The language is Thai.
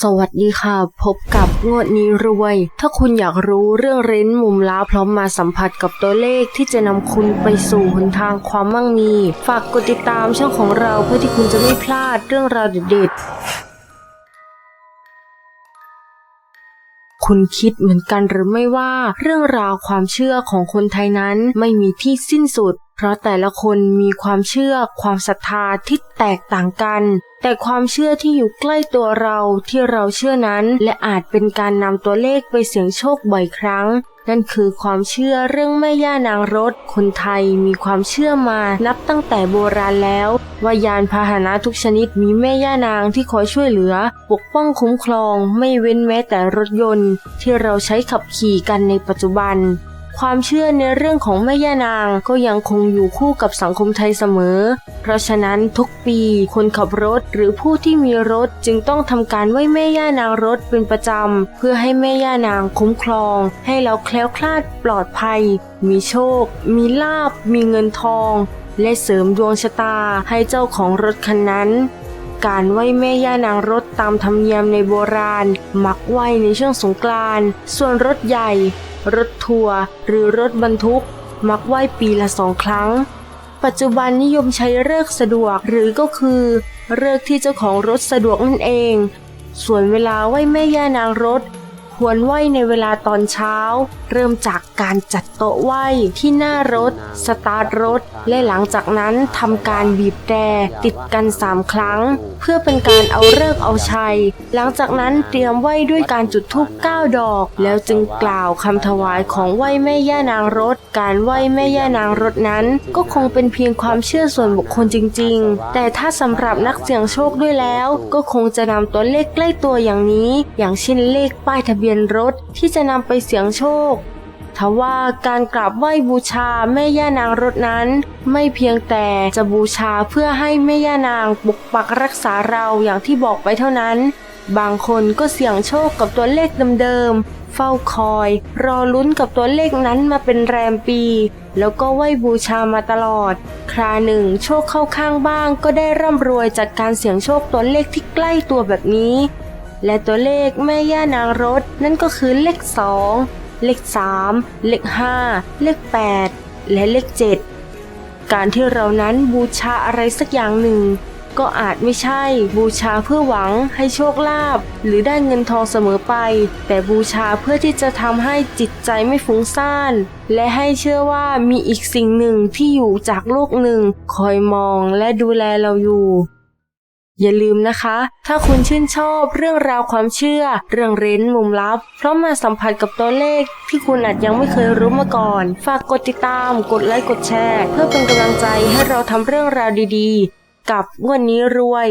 สวัสดีค่ะ พบกับงวดนี้รวย ถ้าคุณอยากรู้เรื่องเร้นมุมล้าพร้อมมาสัมผัสกับตัวเลขที่จะนำคุณไปสู่หนทางความมั่งมี ฝากกดติดตามช่องของเราเพื่อที่คุณจะไม่พลาดเรื่องราวเด็ดคุณคิดเหมือนกันหรือไม่ว่า เรื่องราวความเชื่อของคนไทยนั้นไม่มีที่สิ้นสุด เพราะแต่ละคนมีความเชื่อความศรัทธาที่แตกต่างกันแต่ความเชื่อที่อยู่ใกล้ตัวเราที่เราเชื่อนั้น และอาจเป็นการนำตัวเลขไปเสี่ยงโชคบ่อยครั้ง นั่นคือความเชื่อเรื่องแม่ย่านางรถ คนไทยมีความเชื่อมานับตั้งแต่โบราณแล้ว ว่ายานพาหนะทุกชนิดมีแม่ย่านางที่คอยช่วยเหลือ ปกป้องคุ้มครอง ไม่เว้นแม้แต่รถยนต์ ที่เราใช้ขับขี่กันในปัจจุบัน ความเชื่อในเรื่องของแม่ย่านางก็ยังคงอยู่คู่กับสังคมไทยเสมอ เพราะฉะนั้นทุกปีคนขับรถหรือผู้ที่มีรถจึงต้องทำการไหว้แม่ย่านางรถเป็นประจำ เพื่อให้แม่ย่านางคุ้มครอง ให้เราแคล้วคลาดปลอดภัย มีโชค มีลาบ มีเงินทอง และเสริมดวงชะตาให้เจ้าของรถคันนั้นการไหว้แม่ย่านางรถตามธรรมเนียมในโบราณ มักไหว้ในช่วงสงกรานต์ส่วนรถใหญ่ รถทัวร์หรือรถบรรทุก มักไหว้ปีละสองครั้ง ปัจจุบันนิยมใช้เลิกสะดวกหรือก็คือเลิกที่เจ้าของรถสะดวกนั่นเอง ส่วนเวลาไหว้แม่ย่านางรถ ควรไหว้ในเวลาตอนเช้า เริ่มจากการจัดโต๊ะไหว้ที่หน้ารถ สตาร์ทรถ และหลังจากนั้นทำการบีบแตรติดกัน 3 ครั้ง เพื่อเป็นการเอาเลิกเอาชัย หลังจากนั้นเตรียมไหว้ด้วยการจุดธูป9ดอก แล้วจึงกล่าวคำถวายของไหว้แม่ย่านางรถ การไหว้แม่ย่านางรถนั้น ก็คงเป็นเพียงความเชื่อส่วนบุคคลจริง ๆ แต่ถ้าสำหรับนักเสี่ยงโชคด้วยแล้ว ก็คงจะนำตัวเลขใกล้ตัวอย่างนี้ อย่างเช่นเลขป้ายทะเบียนบียนรถที่จะนำไปเสี่ยงโชคทว่าการกราบไหว้บูชาแม่ย่านางรถนั้น ไม่เพียงแต่จะบูชาเพื่อให้แม่ย่านางปกปักรักษาเราอย่างที่บอกไปเท่านั้น บางคนก็เสี่ยงโชคกับตัวเลขเดิมๆเฝ้าคอย รอลุ้นกับตัวเลขนั้นมาเป็นแรมปี แล้วก็ไหว้บูชามาตลอด คราหนึ่งโชคเข้าข้างบ้าง ก็ได้ร่ำรวยจากการเสี่ยงโชคตัวเลขที่ใกล้ตัวแบบนี้ และตัวเลขแม่ย่านางรถนั่นก็คือเลขสองเลขสามเลขห้าเลขแปดและเลขเจ็ดการที่เรานั้นบูชาอะไรสักอย่างหนึ่ง ก็อาจไม่ใช่บูชาเพื่อหวังให้โชคลาภหรือได้เงินทองเสมอไป แต่บูชาเพื่อที่จะทำให้จิตใจไม่ฟุ้งซ่าน และให้เชื่อว่ามีอีกสิ่งหนึ่งที่อยู่จากโลกหนึ่ง คอยมองและดูแลเราอยู่ อย่าลืมนะคะ ถ้าคุณชื่นชอบเรื่องราวความเชื่อ เรื่องเร้นมุมลับ เพราะมาสัมผัสกับตัวเลขที่คุณอาจยังไม่เคยรู้มาก่อน ฝากกดติดตาม กดไลค์ กดแชร์ เพื่อเป็นกำลังใจให้เราทำเรื่องราวดีๆ กับวันนี้รวย